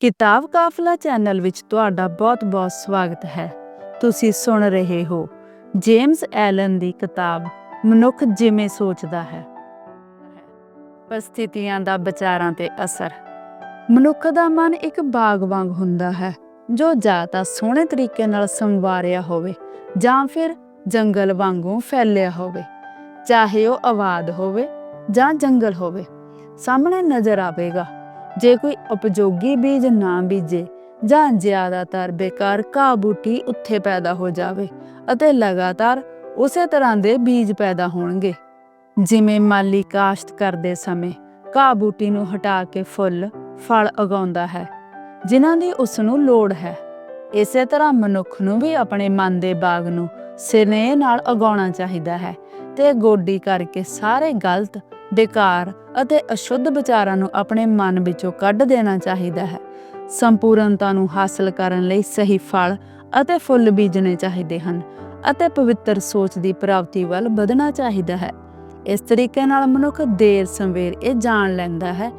ਕਿਤਾਬ ਕਾਫਲਾ ਚੈਨਲ ਵਿੱਚ ਤੁਹਾਡਾ ਬਹੁਤ-ਬਹੁਤ ਸਵਾਗਤ ਹੈ। ਤੁਸੀਂ ਸੁਣ ਰਹੇ ਹੋ ਜੇਮਸ ਐਲਨ ਦੀ ਕਿਤਾਬ, ਮਨੁੱਖ ਜਿਵੇਂ ਸੋਚਦਾ ਹੈ। ਪਰਿਸਥਿਤੀਆਂ ਦਾ ਵਿਚਾਰਾਂ ਤੇ ਅਸਰ। ਮਨੁੱਖ ਦਾ ਮਨ ਇੱਕ ਬਾਗ ਵਾਂਗ ਹੁੰਦਾ ਹੈ, ਜੋ ਜਾਂ ਤਾਂ ਸੋਹਣੇ ਤਰੀਕੇ ਨਾਲ ਸੰਵਾਰਿਆ ਹੋਵੇ, ਜਾਂ ਫਿਰ ਜੰਗਲ ਵਾਂਗੂ ਫੈਲਿਆ ਹੋਵੇ। ਚਾਹੇ ਉਹ ਆਬਾਦ ਹੋਵੇ ਜਾਂ ਜੰਗਲ ਹੋਵੇ, ਸਾਹਮਣੇ ਨਜ਼ਰ ਆਵੇਗਾ। ਜੇ ਕੋਈ ਉਪਯੋਗੀ ਬੀਜ ਨਾ ਬੀਜੇ ਜਾਂ ਜ਼ਿਆਦਾਤਰ ਬੇਕਾਰ ਘਾਹ ਬੂਟੀ ਉੱਥੇ ਪੈਦਾ ਹੋ ਜਾਵੇ ਅਤੇ ਲਗਾਤਾਰ ਉਸੇ ਤਰ੍ਹਾਂ ਦੇ ਬੀਜ ਪੈਦਾ ਹੋਣਗੇ। ਜਿਵੇਂ ਮਾਲੀ ਕਾਸ਼ਤ ਕਰਦੇ ਸਮੇਂ ਘਾਹ ਬੂਟੀ ਨੂੰ ਹਟਾ ਕੇ ਫੁੱਲ, ਫਲ ਉਗਾਉਂਦਾ ਹੈ, ਜਿਨ੍ਹਾਂ ਦੀ ਉਸ ਨੂੰ ਲੋੜ ਹੈ। ਇਸੇ ਤਰ੍ਹਾਂ ਮਨੁੱਖ ਨੂੰ ਵੀ ਆਪਣੇ ਮਨ ਦੇ ਬਾਗ ਨੂੰ ਸਿਰਨੇ ਨਾਲ ਉਗਾਉਣਾ ਚਾਹੀਦਾ ਹੈ ਤੇ ਗੋਡੀ ਕਰਕੇ ਸਾਰੇ ਗਲਤ ਬੇਕਾਰ ਅਤੇ ਅਸ਼ੁੱਧ ਵਿਚਾਰਾਂ ਨੂੰ ਆਪਣੇ ਮਨ ਵਿੱਚੋਂ ਕੱਢ ਦੇਣਾ ਚਾਹੀਦਾ ਹੈ। ਸੰਪੂਰਨਤਾ ਨੂੰ ਹਾਸਲ ਕਰਨ ਲਈ ਸਹੀ ਫਲ ਅਤੇ ਫੁੱਲ ਬੀਜਣੇ ਚਾਹੀਦੇ ਹਨ ਅਤੇ ਪਵਿੱਤਰ ਸੋਚ ਦੀ ਪ੍ਰਾਪਤੀ ਵੱਲ ਵਧਣਾ ਚਾਹੀਦਾ ਹੈ। ਇਸ ਤਰੀਕੇ ਨਾਲ ਮਨੁੱਖ ਦੇਰ ਸੰਵੇਰ ਇਹ ਜਾਣ ਲੈਂਦਾ ਹੈ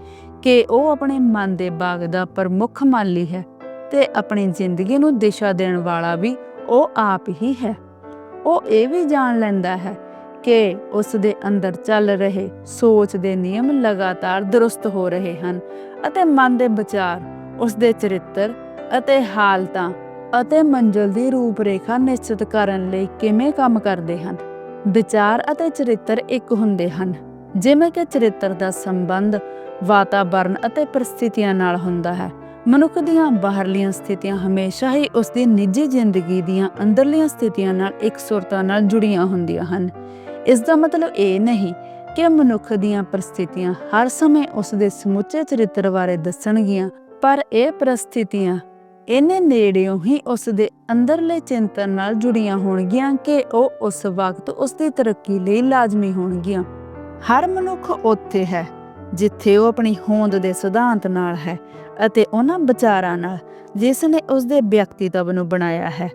ਕਿ ਉਹ ਆਪਣੇ ਮਨ ਦੇ ਬਾਗ ਦਾ ਪ੍ਰਮੁੱਖ ਮਾਲੀ ਹੈ ਤੇ ਆਪਣੀ ਜ਼ਿੰਦਗੀ ਨੂੰ ਦਿਸ਼ਾ ਦੇਣ ਵਾਲਾ ਵੀ ਉਹ ਆਪ ਹੀ ਹੈ। ਉਹ ਇਹ ਵੀ ਜਾਣ ਲੈਂਦਾ ਹੈ ਕਿ ਉਸ ਦੇ ਅੰਦਰ ਚੱਲ ਰਹੇ ਸੋਚ ਦੇ ਨਿਯਮ ਲਗਾਤਾਰ ਦਰੁਸਤ ਹੋ ਰਹੇ ਹਨ ਅਤੇ ਮਨ ਦੇ ਵਿਚਾਰ, ਉਸ ਦੇ ਚਰਿੱਤਰ ਅਤੇ ਹਾਲਤਾਂ ਅਤੇ ਮੰਜ਼ਲ ਦੀ ਰੂਪਰੇਖਾ ਨਿਸ਼ਚਿਤ ਕਰਨ ਲਈ ਕਿਵੇਂ ਕੰਮ ਕਰਦੇ ਹਨ। ਵਿਚਾਰ ਅਤੇ ਚਰਿੱਤਰ ਇੱਕ ਹੁੰਦੇ ਹਨ, ਜਿਵੇਂ ਕਿ ਚਰਿੱਤਰ ਦਾ ਸੰਬੰਧ ਵਾਤਾਵਰਣ ਅਤੇ ਪਰਿਸਥਿਤੀਆਂ ਨਾਲ ਹੁੰਦਾ ਹੈ। ਮਨੁੱਖ ਦੀਆਂ ਬਾਹਰਲੀਆਂ ਸਥਿਤੀਆਂ ਹਮੇਸ਼ਾ ਹੀ ਉਸ ਦੀ ਨਿੱਜੀ ਜ਼ਿੰਦਗੀ ਦੀਆਂ ਅੰਦਰਲੀਆਂ ਸਥਿਤੀਆਂ ਨਾਲ ਇਕਸੁਰਤਾ ਨਾਲ ਜੁੜੀਆਂ ਹੁੰਦੀਆਂ ਹਨ। ਇਸ ਦਾ ਮਤਲਬ ਇਹ ਨਹੀਂ ਕਿ ਮਨੁੱਖ ਦੀਆਂ ਪਰਿਸਥਿਤੀਆਂ ਹਰ ਸਮੇਂ ਉਸ ਦੇ ਸਮੁੱਚੇ ਚਰਿੱਤਰ ਬਾਰੇ ਦੱਸਣਗੀਆਂ, ਪਰ ਇਹ ਪਰਿਸਥਿਤੀਆਂ ਇਹਨੇ ਨੇੜਿਓਂ ਹੀ ਉਸ ਦੇ ਅੰਦਰਲੇ ਚਿੰਤਨ ਨਾਲ ਜੁੜੀਆਂ ਹੋਣਗੀਆਂ ਕਿ ਉਹ ਉਸ ਵਕਤ ਉਸ ਦੀ ਤਰੱਕੀ ਲਈ ਲਾਜ਼ਮੀ ਹੋਣਗੀਆਂ। ਹਰ ਮਨੁੱਖ ਉੱਥੇ ਹੈ, ਜਿੱਥੇ ਉਹ ਆਪਣੀ ਹੋਂਦ ਦੇ ਸਿਧਾਂਤ ਨਾਲ ਹੈ ਅਤੇ ਉਹਨਾਂ ਵਿਚਾਰਾਂ ਨਾਲ ਜਿਸ ਨੇ ਉਸ ਦੇ ਵਿਅਕਤੀਤਵ ਨੂੰ ਬਣਾਇਆ ਹੈ।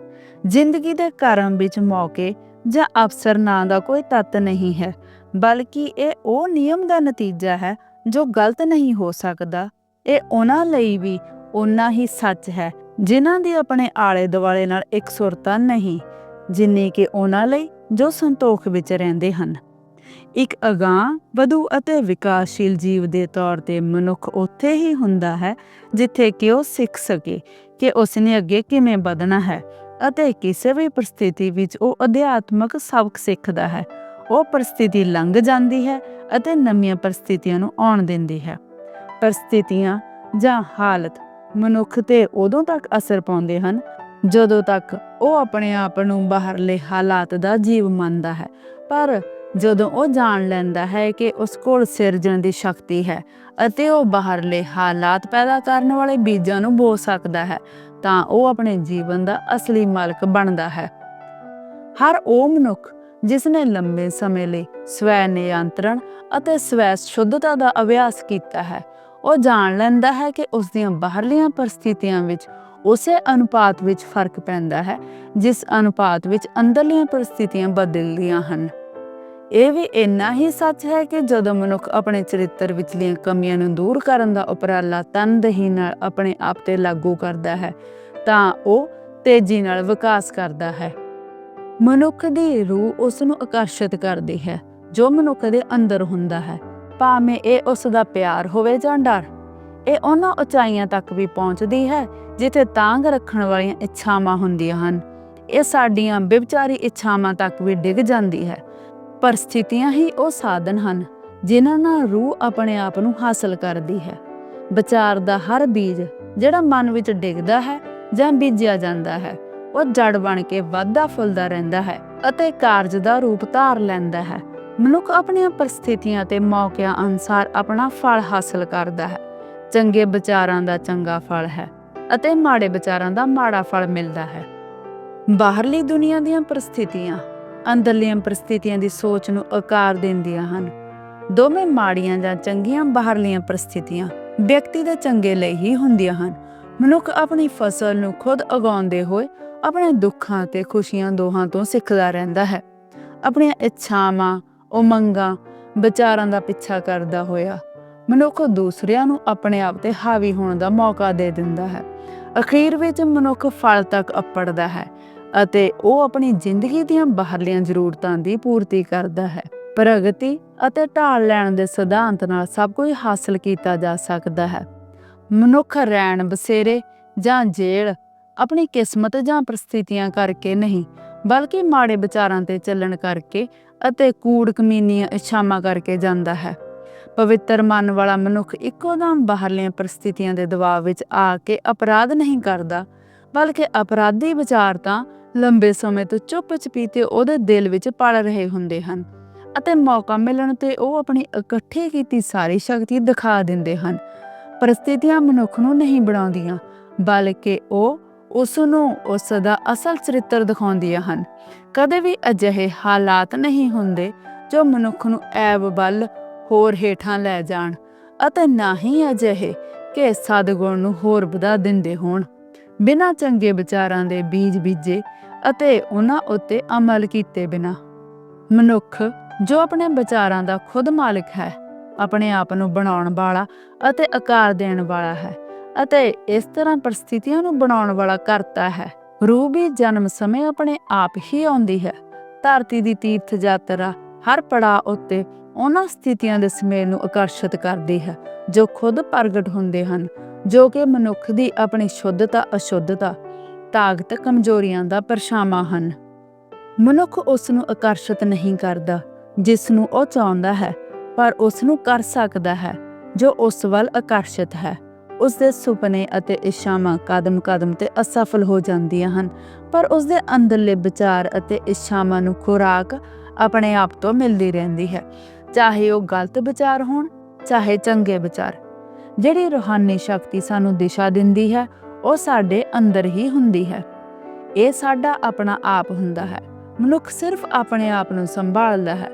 ਜ਼ਿੰਦਗੀ ਦੇ ਕਾਰਨ ਵਿੱਚ ਮੌਕੇ ਜਾਂ ਅਵਸਰ ਨਾਂ ਦਾ ਕੋਈ ਤੱਤ ਨਹੀਂ ਹੈ, ਬਲਕਿ ਇਹ ਉਹ ਨਿਯਮ ਦਾ ਨਤੀਜਾ ਹੈ ਜੋ ਗਲਤ ਨਹੀਂ ਹੋ ਸਕਦਾ। ਇਹ ਉਹਨਾਂ ਲਈ ਵੀ ਉਨਾ ਹੀ ਸੱਚ ਹੈ, ਜਿਨ੍ਹਾਂ ਦੀ ਆਪਣੇ ਆਲੇ ਦੁਆਲੇ ਨਾਲ ਇਕਸੁਰਤਾ ਨਹੀਂ, ਜਿੰਨੀ ਕਿ ਉਹਨਾਂ ਲਈ ਜੋ ਸੰਤੋਖ ਵਿੱਚ ਰਹਿੰਦੇ ਹਨ। ਇੱਕ ਅਗਾਂਹ, ਵਧੂ ਅਤੇ ਵਿਕਾਸਸ਼ੀਲ ਜੀਵ ਦੇ ਤੌਰ ਤੇ ਮਨੁੱਖ ਉੱਥੇ ਹੀ ਹੁੰਦਾ ਹੈ, ਜਿੱਥੇ ਕਿ ਉਹ ਸਿੱਖ ਸਕੇ ਕਿ ਉਸਨੇ ਅੱਗੇ ਕਿਵੇਂ ਵਧਣਾ ਹੈ। ਅਤੇ ਕਿਸੇ ਵੀ ਪ੍ਰਸਥਿਤੀ ਵਿੱਚ ਉਹ ਅਧਿਆਤਮਕ ਸਬਕ ਸਿੱਖਦਾ ਹੈ। ਉਹ ਪਰਿਸਥਿਤੀ ਲੰਘ ਜਾਂਦੀ ਹੈ ਅਤੇ ਨਵੀਆਂ ਪਰਿਸਥਿਤੀਆਂ ਨੂੰ ਆਉਣ ਦਿੰਦੀ ਹੈ। ਪਰਿਸਥਿਤੀਆਂ ਜਾਂ ਹਾਲਤ ਮਨੁੱਖ ਤੇ ਉਦੋਂ ਤੱਕ ਅਸਰ ਪਾਉਂਦੇ ਹਨ ਜਦੋਂ ਤੱਕ ਉਹ ਆਪਣੇ ਆਪ ਨੂੰ ਬਾਹਰਲੇ ਹਾਲਾਤ ਦਾ ਜੀਵ ਮੰਨਦਾ ਹੈ। ਪਰ ਜਦੋਂ ਉਹ ਜਾਣ ਲੈਂਦਾ ਹੈ ਕਿ ਉਸ ਕੋਲ ਸਿਰਜਣ ਦੀ ਸ਼ਕਤੀ ਹੈ ਅਤੇ ਉਹ ਬਾਹਰਲੇ ਹਾਲਾਤ ਪੈਦਾ ਕਰਨ ਵਾਲੇ ਬੀਜਾਂ ਨੂੰ ਬੋ ਸਕਦਾ ਹੈ ਤਾਂ ਉਹ ਆਪਣੇ ਜੀਵਨ ਦਾ ਅਸਲੀ ਮਾਲਕ ਬਣਦਾ ਹੈ। ਹਰ ਉਹ ਮਨੁੱਖ ਜਿਸ ਨੇ ਲੰਬੇ ਸਮੇਂ ਲਈ ਸਵੈ ਨਿਯੰਤਰਣ ਅਤੇ ਸਵੈ ਸ਼ੁੱਧਤਾ ਦਾ ਅਭਿਆਸ ਕੀਤਾ ਹੈ, ਉਹ ਜਾਣ ਲੈਂਦਾ ਹੈ ਕਿ ਉਸ ਦੀਆਂ ਬਾਹਰਲੀਆਂ ਪਰਿਸਥਿਤੀਆਂ ਵਿੱਚ ਉਸੇ ਅਨੁਪਾਤ ਵਿੱਚ ਫ਼ਰਕ ਪੈਂਦਾ ਹੈ, ਜਿਸ ਅਨੁਪਾਤ ਵਿੱਚ ਅੰਦਰਲੀਆਂ ਪਰਿਸਥਿਤੀਆਂ ਬਦਲਦੀਆਂ ਹਨ। ਇਹ ਵੀ ਇੰਨਾ ਹੀ ਸੱਚ ਹੈ ਕਿ ਜਦੋਂ ਮਨੁੱਖ ਆਪਣੇ ਚਰਿੱਤਰ ਵਿਚਲੀਆਂ ਕਮੀਆਂ ਨੂੰ ਦੂਰ ਕਰਨ ਦਾ ਉਪਰਾਲਾ ਤਨਦੇਹੀ ਨਾਲ ਆਪਣੇ ਆਪ ਤੇ ਲਾਗੂ ਕਰਦਾ ਹੈ, ਤਾਂ ਉਹ ਤੇਜ਼ੀ ਨਾਲ ਵਿਕਾਸ ਕਰਦਾ ਹੈ। ਮਨੁੱਖ ਦੀ ਰੂਹ ਉਸ ਨੂੰ ਆਕਰਸ਼ਿਤ ਕਰਦੀ ਹੈ, ਜੋ ਮਨੁੱਖ ਦੇ ਅੰਦਰ ਹੁੰਦਾ ਹੈ। ਭਾਵੇਂ ਇਹ ਉਸ ਦਾ ਪਿਆਰ ਹੋਵੇ ਜਾਂ ਡਰ, ਇਹ ਉਹਨਾਂ ਉਚਾਈਆਂ ਤੱਕ ਵੀ ਪਹੁੰਚਦੀ ਹੈ, ਜਿੱਥੇ ਤਾਂਗ ਰੱਖਣ ਵਾਲੀਆਂ ਇੱਛਾਵਾਂ ਹੁੰਦੀਆਂ ਹਨ। ਇਹ ਸਾਡੀਆਂ ਵਿਵਚਾਰੀ ਇੱਛਾਵਾਂ ਤੱਕ ਵੀ ਡਿੱਗ ਜਾਂਦੀ ਹੈ। ਪਰਸਥਿਤੀਆਂ ਹੀ ਉਹ ਸਾਧਨ ਹਨ, ਜਿਨ੍ਹਾਂ ਨਾਲ ਰੂਹ ਆਪਣੇ ਆਪ ਨੂੰ ਹਾਸਲ ਕਰਦੀ ਹੈ। ਵਿਚਾਰ ਦਾ ਹਰ ਬੀਜ ਜਿਹੜਾ ਮਨ ਵਿੱਚ ਡਿੱਗਦਾ ਹੈ ਜਾਂ ਬੀਜਿਆ ਜਾਂਦਾ ਹੈ, ਉਹ ਜੜ ਬਣ ਕੇ ਵੱਧਦਾ ਫੁੱਲਦਾ ਰਹਿੰਦਾ ਹੈ ਅਤੇ ਕਾਰਜ ਦਾ ਰੂਪ ਧਾਰ ਲੈਂਦਾ ਹੈ। ਮਨੁੱਖ ਆਪਣੀਆਂ ਪਰਿਸਥਿਤੀਆਂ ਤੇ ਮੌਕਿਆਂ ਅਨੁਸਾਰ ਆਪਣਾ ਫਲ ਹਾਸਲ ਕਰਦਾ ਹੈ। ਚੰਗੇ ਵਿਚਾਰਾਂ ਦਾ ਚੰਗਾ ਫਲ ਹੈ ਅਤੇ ਮਾੜੇ ਵਿਚਾਰਾਂ ਦਾ ਮਾੜਾ ਫਲ ਮਿਲਦਾ ਹੈ। ਬਾਹਰਲੀ ਦੁਨੀਆ ਦੀਆਂ ਪਰਿਸਥਿਤੀਆਂ ਅੰਦਰਲੀਆਂ ਪਰਿਸਥਿਤੀਆਂ ਦੀ ਸੋਚ ਨੂੰ ਆਕਾਰ ਦਿੰਦੀਆਂ ਹਨ। ਦੋਵੇਂ ਮਾੜੀਆਂ ਜਾਂ ਚੰਗੀਆਂ ਬਾਹਰਲੀਆਂ ਪਰਿਸਥਿਤੀਆਂ ਵਿਅਕਤੀ ਦੇ ਚੰਗੇ ਲਈ ਹੀ ਹੁੰਦੀਆਂ ਹਨ। ਮਨੁੱਖ ਆਪਣੀ ਫਸਲ ਨੂੰ ਖੁਦ ਉਗਾਉਂਦੇ ਹੋਏ ਆਪਣੇ ਦੁੱਖਾਂ ਤੇ ਖੁਸ਼ੀਆਂ ਦੋਹਾਂ ਤੋਂ ਸਿੱਖਦਾ ਰਹਿੰਦਾ ਹੈ। ਆਪਣੀਆਂ ਇੱਛਾਵਾਂ, ਉਮੰਗਾਂ, ਵਿਚਾਰਾਂ ਦਾ ਪਿੱਛਾ ਕਰਦਾ ਹੋਇਆ ਮਨੁੱਖ ਦੂਸਰਿਆਂ ਨੂੰ ਆਪਣੇ ਆਪ ਤੇ ਹਾਵੀ ਹੋਣ ਦਾ ਮੌਕਾ ਦੇ ਦਿੰਦਾ ਹੈ। ਅਖੀਰ ਵਿੱਚ ਮਨੁੱਖ ਫਲ ਤੱਕ ਅਪੜਦਾ ਹੈ। ਅਤੇ ਉਹ ਆਪਣੀ ਜ਼ਿੰਦਗੀ ਦੀਆਂ ਬਾਹਰਲੀਆਂ ਜ਼ਰੂਰਤਾਂ ਦੀ ਪੂਰਤੀ ਕਰਦਾ ਹੈ। ਪ੍ਰਗਤੀ ਅਤੇ ਢਾਲ ਲੈਣ ਦੇ ਸਿਧਾਂਤ ਨਾਲ ਸਭ ਕੁਝ ਹਾਸਲ ਕੀਤਾ ਜਾ ਸਕਦਾ ਹੈ। ਮਨੁੱਖ ਰਹਿਣ ਬਸੇਰੇ ਜਾਂ ਜੇਲ੍ਹ ਆਪਣੀ ਕਿਸਮਤ ਜਾਂ ਪ੍ਰਸਥਿਤੀਆਂ ਕਰਕੇ ਨਹੀਂ, ਬਲਕਿ ਮਾੜੇ ਵਿਚਾਰਾਂ ਤੇ ਚੱਲਣ ਕਰਕੇ ਅਤੇ ਕੂੜ ਕਮੀਨੀਆਂ ਇੱਛਾਵਾਂ ਕਰਕੇ ਜਾਂਦਾ ਹੈ। ਪਵਿੱਤਰ ਮਨ ਵਾਲਾ ਮਨੁੱਖ ਇੱਕੋ ਦਮ ਬਾਹਰਲੀਆਂ ਪ੍ਰਸਥਿਤੀਆਂ ਦੇ ਦਬਾਅ ਵਿੱਚ ਆ ਕੇ ਅਪਰਾਧ ਨਹੀਂ ਕਰਦਾ, ਬਲਕਿ ਅਪਰਾਧੀ ਵਿਚਾਰ ਤਾਂ ਲੰਬੇ ਸਮੇਂ ਤੋਂ ਚੁੱਪ ਚਪੀਤੇ ਉਹਦੇ ਦਿਲ ਵਿੱਚ ਪੜ ਰਹੇ ਹੁੰਦੇ ਹਨ ਅਤੇ ਮੌਕਾ ਮਿਲਣ ਤੇ ਉਹ ਆਪਣੀ ਇਕੱਠੀ ਕੀਤੀ ਸਾਰੀ ਸ਼ਕਤੀ ਦਿਖਾ ਦਿੰਦੇ ਹਨ। ਪ੍ਰਸਥਿਤੀਆਂ ਮਨੁੱਖ ਨੂੰ ਨਹੀਂ ਬਣਾਉਂਦੀਆਂ, ਬਲਕਿ ਉਹ ਉਸ ਨੂੰ ਉਸ ਦਾ ਅਸਲ ਚਰਿੱਤਰ ਦਿਖਾਉਂਦੀਆਂ ਹਨ। ਕਦੇ ਵੀ ਅਜਿਹੇ ਹਾਲਾਤ ਨਹੀਂ ਹੁੰਦੇ ਜੋ ਮਨੁੱਖ ਨੂੰ ਐਬ ਵੱਲ ਹੋਰ ਹੇਠਾਂ ਲੈ ਜਾਣ ਅਤੇ ਨਾ ਹੀ ਅਜਿਹੇ ਕਿ ਸਦਗੁਣ ਨੂੰ ਹੋਰ ਵਧਾ ਦਿੰਦੇ ਹੋਣ। ਬਿਨਾਂ ਚੰਗੇ ਵਿਚਾਰਾਂ ਦੇ ਬੀਜ ਬੀਜੇ ਅਤੇ ਉਹਨਾਂ ਉੱਤੇ ਅਮਲ ਕੀਤੇ ਬਿਨਾਂ। ਮਨੁੱਖ, ਜੋ ਆਪਣੇ ਵਿਚਾਰਾਂ ਦਾ ਖੁਦ ਮਾਲਕ ਹੈ, ਆਪਣੇ ਆਪ ਨੂੰ ਬਣਾਉਣ ਵਾਲਾ ਅਤੇ ਆਕਾਰ ਦੇਣ ਵਾਲਾ ਹੈ ਅਤੇ ਇਸ ਤਰ੍ਹਾਂ ਪਰਿਸਥਿਤੀਆਂ ਨੂੰ ਬਣਾਉਣ ਵਾਲਾ ਕਰਤਾ ਹੈ। ਰੂਹ ਵੀ ਜਨਮ ਸਮੇਂ ਆਪਣੇ ਆਪ ਹੀ ਆਉਂਦੀ ਹੈ। ਧਰਤੀ ਦੀ ਤੀਰਥ ਯਾਤਰਾ ਹਰ ਪੜਾਅ ਉੱਤੇ ਉਹਨਾਂ ਸਥਿਤੀਆਂ ਦੇ ਸਮੇਲ ਨੂੰ ਆਕਰਸ਼ਿਤ ਕਰਦੀ ਹੈ, ਜੋ ਖੁਦ ਪ੍ਰਗਟ ਹੁੰਦੇ ਹਨ, ਜੋ ਕਿ ਮਨੁੱਖ ਦੀ ਆਪਣੀ ਸ਼ੁੱਧਤਾ ਅਸ਼ੁੱਧਤਾ ਤਾਕਤ ਕਮਜ਼ੋਰੀਆਂ ਦਾ ਪਰਛਾਵਾਂ ਹਨ। ਮਨੁੱਖ ਉਸ ਨੂੰ ਆਕਰਸ਼ਿਤ ਨਹੀਂ ਕਰਦਾ ਜਿਸ ਨੂੰ ਉਹ ਚਾਹੁੰਦਾ ਹੈ, ਪਰ ਉਸ ਨੂੰ ਕਰ ਸਕਦਾ ਹੈ, ਜੋ ਉਸ ਵੱਲ ਆਕਰਸ਼ਿਤ ਹੈ। ਉਸ ਦੇ ਸੁਪਨੇ ਅਤੇ ਇੱਛਾਵਾਂ ਕਦਮ-ਕਦਮ ਤੇ ਅਸਫਲ ਹੋ ਜਾਂਦੀਆਂ ਹਨ, ਪਰ ਉਸ ਦੇ ਅੰਦਰਲੇ ਵਿਚਾਰ ਅਤੇ ਇੱਛਾਵਾਂ ਨੂੰ ਖੁਰਾਕ ਆਪਣੇ ਆਪ ਤੋਂ ਮਿਲਦੀ ਰਹਿੰਦੀ ਹੈ। ਚਾਹੇ ਉਹ ਗਲਤ ਵਿਚਾਰ ਹੋਣ, ਚਾਹੇ ਚੰਗੇ ਵਿਚਾਰ। ਜਿਹੜੀ ਰੂਹਾਨੀ ਸ਼ਕਤੀ ਸਾਨੂੰ ਦਿਸ਼ਾ ਦਿੰਦੀ ਹੈ ਉਹ ਸਾਡੇ ਅੰਦਰ ਹੀ ਹੁੰਦੀ ਹੈ। ਇਹ ਸਾਡਾ ਆਪਣਾ ਆਪ ਹੁੰਦਾ ਹੈ। ਮਨੁੱਖ ਸਿਰਫ ਆਪਣੇ ਆਪ ਨੂੰ ਸੰਭਾਲਦਾ ਹੈ।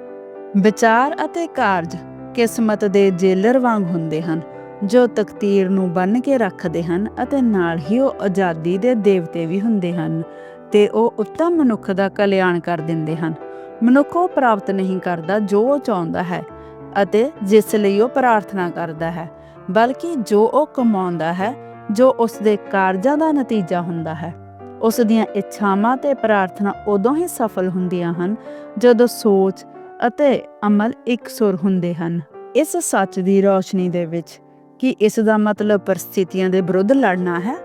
ਵਿਚਾਰ ਅਤੇ ਕਾਰਜ ਕਿਸਮਤ ਦੇ ਜੇਲਰ ਵਾਂਗ ਹੁੰਦੇ ਹਨ, ਜੋ ਤਕਦੀਰ ਨੂੰ ਬੰਨ ਕੇ ਰੱਖਦੇ ਹਨ ਅਤੇ ਨਾਲ ਹੀ ਉਹ ਆਜ਼ਾਦੀ ਦੇ ਦੇਵਤੇ ਵੀ ਹੁੰਦੇ ਹਨ ਤੇ ਉਹ ਉੱਤਮ ਮਨੁੱਖ ਦਾ ਕਲਿਆਣ ਕਰ ਦਿੰਦੇ ਹਨ। ਮਨੁੱਖ ਉਹ ਪ੍ਰਾਪਤ ਨਹੀਂ ਕਰਦਾ ਜੋ ਉਹ ਚਾਹੁੰਦਾ ਹੈ ਅਤੇ ਜਿਸ ਲਈ ਉਹ ਪ੍ਰਾਰਥਨਾ ਕਰਦਾ ਹੈ, ਬਲਕਿ ਜੋ ਉਹ ਕਮਾਉਂਦਾ ਹੈ ਜੋ ਉਸ ਦੇ ਕਾਰਜਾਂ ਦਾ ਨਤੀਜਾ ਹੁੰਦਾ ਹੈ। ਉਸ ਦੀਆਂ ਇੱਛਾਵਾਂ ਤੇ ਪ੍ਰਾਰਥਨਾ ਉਦੋਂ ਹੀ ਸਫਲ ਹੁੰਦੀਆਂ ਹਨ, ਜਦੋਂ ਸੋਚ ਅਤੇ ਅਮਲ ਇਕਸੁਰ ਹੁੰਦੇ ਹਨ। ਇਸ ਸੱਚ ਦੀ ਰੋਸ਼ਨੀ ਦੇ ਵਿੱਚ ਕਿ ਇਸ ਦਾ ਮਤਲਬ ਪਰਿਸਥਿਤੀਆਂ ਦੇ ਵਿਰੁੱਧ ਲੜਨਾ ਹੈ?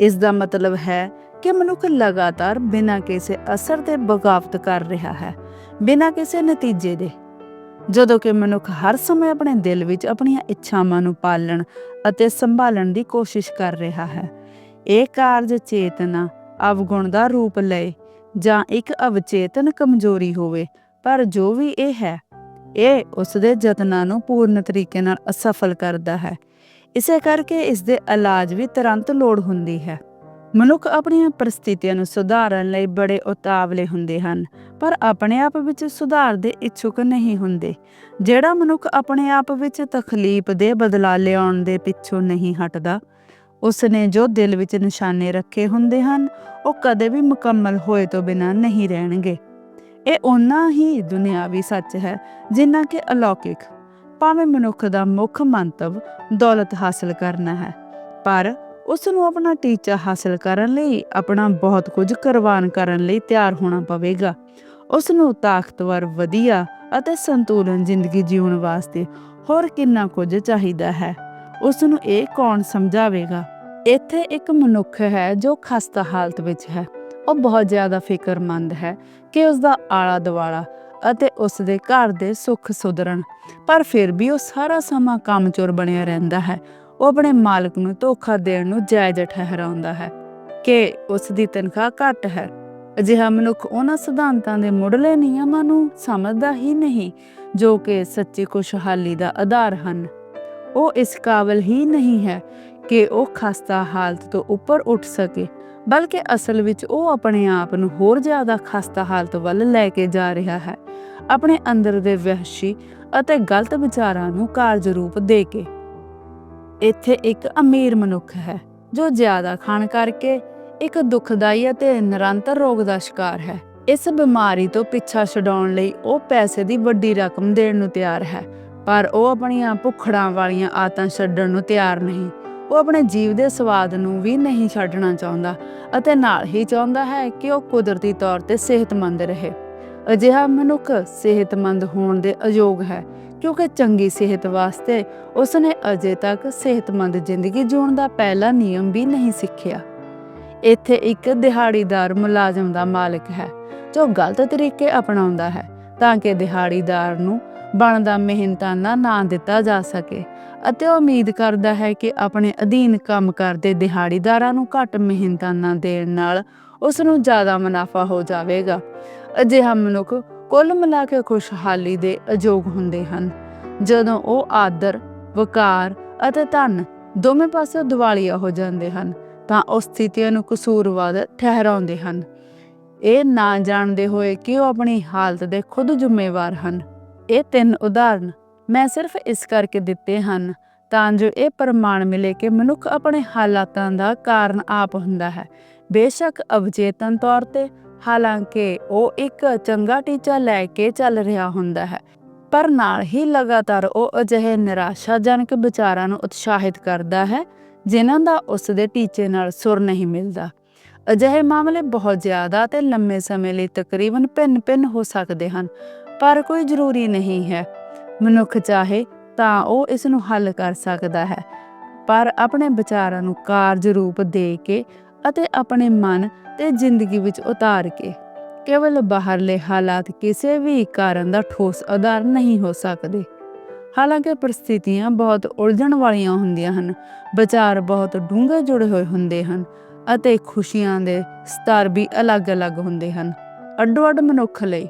ਇਸ ਦਾ ਮਤਲਬ ਹੈ ਕਿ ਮਨੁੱਖ ਲਗਾਤਾਰ ਬਿਨਾਂ ਕਿਸੇ ਅਸਰ ਦੇ ਬਗਾਵਤ ਕਰ ਰਿਹਾ ਹੈ, ਬਿਨਾਂ ਕਿਸੇ ਨਤੀਜੇ ਦੇ। ਜਦੋਂ ਕਿ ਮਨੁੱਖ ਹਰ ਸਮੇਂ ਆਪਣੇ ਦਿਲ ਵਿੱਚ ਆਪਣੀਆਂ ਇੱਛਾਵਾਂ ਨੂੰ ਪਾਲਣ ਅਤੇ ਸੰਭਾਲਣ ਦੀ ਕੋਸ਼ਿਸ਼ ਕਰ ਰਿਹਾ ਹੈ। ਇਹ ਕਾਰਜ ਚੇਤਨਾ ਅਵਗੁਣ ਦਾ ਰੂਪ ਲਏ ਜਾਂ ਇੱਕ ਅਵਚੇਤਨ ਕਮਜ਼ੋਰੀ ਹੋਵੇ, ਪਰ ਜੋ ਵੀ ਇਹ ਹੈ, ਇਹ ਉਸ ਦੇ ਯਤਨਾਂ ਨੂੰ ਪੂਰਨ ਤਰੀਕੇ ਨਾਲ ਅਸਫਲ ਕਰਦਾ ਹੈ। ਇਸੇ ਕਰਕੇ ਇਸ ਦੇ ਇਲਾਜ ਵੀ ਤੁਰੰਤ ਲੋੜ ਹੁੰਦੀ ਹੈ। ਮਨੁੱਖ ਆਪਣੀਆਂ ਪਰਿਸਥਿਤੀਆਂ ਨੂੰ ਸੁਧਾਰਨ ਲਈ ਬੜੇ ਉਤਾਵਲੇ ਹੁੰਦੇ ਹਨ, ਪਰ ਆਪਣੇ ਆਪ ਵਿੱਚ ਸੁਧਾਰ ਦੇ ਇੱਛੁਕ ਨਹੀਂ ਹੁੰਦੇ। ਜਿਹੜਾ ਮਨੁੱਖ ਆਪਣੇ ਆਪ ਵਿੱਚ ਤਕਲੀਫ ਦੇ ਬਦਲਾ ਲਿਆਉਣ ਦੇ ਪਿੱਛੋਂ ਨਹੀਂ ਹਟਦਾ ਉਸ ਨੇ ਜੋ ਦਿਲ ਵਿੱਚ ਨਿਸ਼ਾਨੇ ਰੱਖੇ ਹੁੰਦੇ ਹਨ, ਉਹ ਕਦੇ ਵੀ ਮੁਕੰਮਲ ਹੋਏ ਤੋਂ ਬਿਨਾਂ ਨਹੀਂ ਰਹਿਣਗੇ। ਇਹ ਉਹਨਾਂ ਹੀ ਦੁਨਿਆਵੀ ਸੱਚ ਹੈ, ਜਿੰਨਾ ਕਿ ਅਲੌਕਿਕ, ਭਾਵੇਂ ਮਨੁੱਖ ਦਾ ਮੁੱਖ ਮੰਤਵ ਦੌਲਤ ਹਾਸਲ ਕਰਨਾ ਹੈ। ਪਰ ਉਸ ਨੂੰ ਆਪਣਾ ਟੀਚਾ ਹਾਸਲ ਕਰਨ ਲਈ, ਆਪਣਾ ਬਹੁਤ ਕੁਝ ਕੁਰਬਾਨ ਕਰਨ ਲਈ ਤਿਆਰ ਹੋਣਾ ਪਵੇਗਾ। ਉਸ ਨੂੰ ਤਾਕਤਵਰ, ਵਧੀਆ ਅਤੇ ਸੰਤੁਲਨ ਜ਼ਿੰਦਗੀ ਜਿਉਣ ਵਾਸਤੇ ਹੋਰ ਕਿੰਨਾ ਕੁਝ ਚਾਹੀਦਾ ਹੈ? ਉਸ ਨੂੰ ਇਹ ਕੌਣ ਸਮਝਾਵੇਗਾ? ਇੱਥੇ ਇੱਕ ਮਨੁੱਖ ਹੈ ਜੋ ਖਸਤਾ ਹਾਲਤ ਵਿੱਚ ਹੈ। ਉਹ ਬਹੁਤ ਜ਼ਿਆਦਾ ਫਿਕਰਮੰਦ ਹੈ ਕਿ ਉਸ ਦਾ ਆਲਾ ਦੁਆਲਾ ਅਤੇ ਉਸ ਦੇ ਘਰ ਦੇ ਸੁੱਖ ਸੁਧਰਨ ਪਰ ਫਿਰ ਵੀ ਉਹ ਸਾਰਾ ਸਮਾਂ ਕਾਮਚੋਰ ਬਣਿਆ ਰਹਿੰਦਾ ਹੈ। ਉਹ ਆਪਣੇ ਮਾਲਕ ਨੂੰ ਧੋਖਾ ਦੇਣ ਨੂੰ ਜਾਇਜ਼ ਠਹਿਰਾਉਂਦਾ ਹੈ ਕਿ ਉਸ ਦੀ ਤਨਖਾਹ ਘੱਟ ਹੈ। ਅਜਿਹਾ ਮਨੁੱਖ ਉਹਨਾਂ ਸਿਧਾਂਤਾਂ ਦੇ ਮੁੱਢਲੇ ਨਿਯਮਾਂ ਨੂੰ ਸਮਝਦਾ ਹੀ ਨਹੀਂ, ਜੋ ਕਿ ਸੱਚੀ ਖੁਸ਼ਹਾਲੀ ਦਾ ਆਧਾਰ ਹਨ। ਉਹ ਇਸ ਕਾਬਲ ਹੀ ਨਹੀਂ ਹੈ ਕਿ ਉਹ ਖਸਤਾ ਹਾਲਤ ਤੋਂ ਉੱਪਰ ਉੱਠ ਸਕੇ, ਬਲਕਿ ਅਸਲ ਵਿੱਚ ਉਹ ਆਪਣੇ ਆਪ ਨੂੰ ਹੋਰ ਜ਼ਿਆਦਾ ਖਸਤਾ ਹਾਲਤ ਵੱਲ ਲੈ ਕੇ ਜਾ ਰਿਹਾ ਹੈ, ਆਪਣੇ ਅੰਦਰ ਦੇ ਵਹਿਸ਼ੀ ਅਤੇ ਗਲਤ ਵਿਚਾਰਾਂ ਨੂੰ ਕਾਰਜ ਰੂਪ ਦੇ ਕੇ। ਇੱਥੇ ਇੱਕ ਅਮੀਰ ਮਨੁੱਖ ਹੈ, ਜੋ ਜ਼ਿਆਦਾ ਖਾਣ ਕਰਕੇ ਇੱਕ ਦੁਖਦਾਈ ਅਤੇ ਨਿਰੰਤਰ ਰੋਗ ਦਾ ਸ਼ਿਕਾਰ ਹੈ। ਇਸ ਬਿਮਾਰੀ ਤੋਂ ਪਿੱਛਾ ਛਡਾਉਣ ਲਈ ਉਹ ਪੈਸੇ ਦੀ ਵੱਡੀ ਰਕਮ ਦੇਣ ਨੂੰ ਤਿਆਰ ਹੈ, ਪਰ ਉਹ ਆਪਣੀਆਂ ਭੁੱਖੜਾਂ ਵਾਲੀਆਂ ਆਦਤਾਂ ਛੱਡਣ ਨੂੰ ਤਿਆਰ ਨਹੀਂ। ਉਹ ਆਪਣੇ ਜੀਵ ਦੇ ਸਵਾਦ ਨੂੰ ਵੀ ਨਹੀਂ ਛੱਡਣਾ ਚਾਹੁੰਦਾ ਅਤੇ ਨਾਲ ਹੀ ਚਾਹੁੰਦਾ ਹੈ ਕਿ ਉਹ ਕੁਦਰਤੀ ਤੌਰ ਤੇ ਸਿਹਤਮੰਦ ਰਹੇ। ਅਜਿਹਾ ਮਨੁੱਖ ਸਿਹਤਮੰਦ ਹੋਣ ਦੇ ਅਯੋਗ ਹੈ, ਕਿਉਂਕਿ ਚੰਗੀ ਸਿਹਤ ਵਾਸਤੇ ਉਸਨੇ ਅਜੇ ਤੱਕ ਸਿਹਤਮੰਦ ਜ਼ਿੰਦਗੀ ਜਿਉਣ ਦਾ ਪਹਿਲਾ ਨਿਯਮ ਵੀ ਨਹੀਂ ਸਿੱਖਿਆ। ਇੱਥੇ ਇੱਕ ਦਿਹਾੜੀਦਾਰ ਮੁਲਾਜ਼ਮ ਦਾ ਮਾਲਕ ਹੈ, ਜੋ ਗਲਤ ਤਰੀਕੇ ਅਪਣਾਉਂਦਾ ਹੈ ਤਾਂ ਕਿ ਦਿਹਾੜੀਦਾਰ ਨੂੰ ਬਣਦਾ ਮਿਹਨਤਾਨਾ ਨਾ ਦਿੱਤਾ ਜਾ ਸਕੇ ਅਤੇ ਉਹ ਉਮੀਦ ਕਰਦਾ ਹੈ ਕਿ ਆਪਣੇ ਅਧੀਨ ਕੰਮ ਕਰਦੇ ਦਿਹਾੜੀਦਾਰਾਂ ਨੂੰ ਘੱਟ ਮਿਹਨਤਾਨਾ ਦੇਣ ਨਾਲ ਉਸ ਨੂੰ ਜ਼ਿਆਦਾ ਮੁਨਾਫਾ ਹੋ ਜਾਵੇਗਾ। ਅਜਿਹਾ ਮਨੁੱਖ ਕੁੱਲ ਮਿਲਾ ਕੇ ਖੁਸ਼ਹਾਲੀ ਦੇ ਅਯੋਗ ਹੁੰਦੇ ਹਨ। ਜਦੋਂ ਉਹ ਆਦਰ, ਵਕਾਰ ਅਤੇ ਧਨ ਦੋਵੇਂ ਪਾਸੇ ਦਿਵਾਲੀਆ ਹੋ ਜਾਂਦੇ ਹਨ, ਤਾਂ ਉਹ ਸਥਿਤੀਆਂ ਨੂੰ ਕਸੂਰਵਾਦ ਠਹਿਰਾਉਂਦੇ ਹਨ। ਇਹ ਨਾ ਜਾਣਦੇ ਹੋਏ ਕਿ ਉਹ ਆਪਣੀ ਹਾਲਤ ਦੇ ਖੁਦ ਜ਼ਿੰਮੇਵਾਰ ਹਨ। ਇਹ ਤਿੰਨ ਉਦਾਹਰਨ ਮੈਂ ਸਿਰਫ ਇਸ ਕਰਕੇ ਦਿੱਤੇ ਹਨ ਤਾਂ ਜੋ ਇਹ ਪ੍ਰਮਾਣ ਮਿਲੇ ਕਿ ਮਨੁੱਖ ਆਪਣੇ ਹਾਲਾਤਾਂ ਦਾ ਕਾਰਨ ਆਪ ਹੁੰਦਾ ਹੈ। ਬੇਸ਼ੱਕ ਅਵਚੇਤਨ ਤੌਰ ਤੇ ਹਾਲਾਂਕਿ ਉਹ ਇੱਕ ਚੰਗਾ ਟੀਚਾ ਲੈ ਕੇ ਚੱਲ ਰਿਹਾ ਹੁੰਦਾ ਹੈ, ਪਰ ਨਾਲ ਹੀ ਲਗਾਤਾਰ ਉਹ ਅਜਿਹੇ ਨਿਰਾਸ਼ਾਜਨਕ ਵਿਚਾਰਾਂ ਨੂੰ ਉਤਸ਼ਾਹਿਤ ਕਰਦਾ ਹੈ, ਜਿਨ੍ਹਾਂ ਦਾ ਉਸ ਦੇ ਟੀਚੇ ਨਾਲ ਸੁਰ ਨਹੀਂ ਮਿਲਦਾ। ਅਜਿਹੇ ਮਾਮਲੇ ਬਹੁਤ ਜ਼ਿਆਦਾ ਤੇ ਲੰਮੇ ਸਮੇਂ ਲਈ ਤਕਰੀਬਨ ਭਿੰਨ-ਭਿੰਨ ਹੋ ਸਕਦੇ ਹਨ, ਪਰ ਕੋਈ ਜ਼ਰੂਰੀ ਨਹੀਂ ਹੈ। ਮਨੁੱਖ ਚਾਹੇ ਤਾਂ ਉਹ ਇਸ ਨੂੰ ਹੱਲ ਕਰ ਸਕਦਾ ਹੈ, ਪਰ ਆਪਣੇ ਵਿਚਾਰਾਂ ਨੂੰ ਕਾਰਜ ਰੂਪ ਦੇ ਕੇ ਅਤੇ ਆਪਣੇ ਮਨ ਤੇ ਜ਼ਿੰਦਗੀ ਵਿੱਚ ਉਤਾਰ ਕੇ ਕੇਵਲ ਬਾਹਰਲੇ ਹਾਲਾਤ ਕਿਸੇ ਵੀ ਕਾਰਨ ਦਾ ਠੋਸ ਆਧਾਰ ਨਹੀਂ ਹੋ ਸਕਦੇ। ਹਾਲਾਂਕਿ ਪ੍ਰਸਥਿਤੀਆਂ ਬਹੁਤ ਉਲਝਣ ਵਾਲੀਆਂ ਹੁੰਦੀਆਂ ਹਨ, ਵਿਚਾਰ ਬਹੁਤ ਡੂੰਘੇ ਜੁੜੇ ਹੋਏ ਹੁੰਦੇ ਹਨ ਅਤੇ ਖੁਸ਼ੀਆਂ ਦੇ ਸਤਰ ਵੀ ਅਲੱਗ-ਅਲੱਗ ਹੁੰਦੇ ਹਨ। ਅੱਡੋ-ਅੱਡ ਮਨੁੱਖ ਲਈ,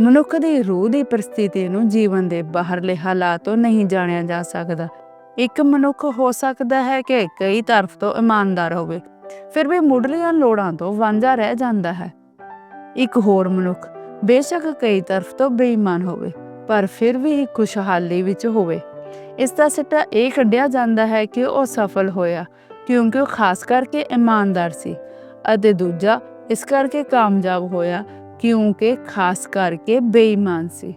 ਮਨੁੱਖ ਦੀ ਰੂਹ ਦੀ ਪ੍ਰਸਥਿਤੀ ਨੂੰ ਜੀਵਨ ਦੇ ਬਾਹਰਲੇ ਹਾਲਾਤ ਤੋਂ ਨਹੀਂ ਜਾਣਿਆ ਜਾ ਸਕਦਾ। ਇੱਕ ਮਨੁੱਖ ਹੋ ਸਕਦਾ ਹੈ ਕਿ ਕਈ ਤਰਫ ਤੋਂ ਇਮਾਨਦਾਰ ਹੋਵੇ ਫਿਰ ਵੀ ਮੁੱਢਲੀਆਂ ਲੋੜਾਂ ਤੋਂ ਵਾਂਝਾ ਰਹਿ ਜਾਂਦਾ ਹੈ। ਇੱਕ ਹੋਰ ਮਨੁੱਖ ਬੇਸ਼ੱਕ ਕਈ ਤਰਫ ਤੋਂ ਬੇਈਮਾਨ ਹੋਵੇ, ਪਰ ਫਿਰ ਵੀ ਖੁਸ਼ਹਾਲੀ ਵਿੱਚ ਹੋਵੇ। ਇਸ ਦਾ ਸਿੱਟਾ ਇਹ ਕੱਢਿਆ ਜਾਂਦਾ ਹੈ ਕਿ ਉਹ ਸਫਲ ਹੋਇਆ, ਕਿਉਂਕਿ ਉਹ ਖਾਸ ਕਰਕੇ ਇਮਾਨਦਾਰ ਸੀ ਅਤੇ ਦੂਜਾ ਇਸ ਕਰਕੇ ਕਾਮਯਾਬ ਹੋਇਆ ਕਿਉਂਕਿ ਖਾਸ ਕਰਕੇ ਬੇਈਮਾਨ ਸੀ।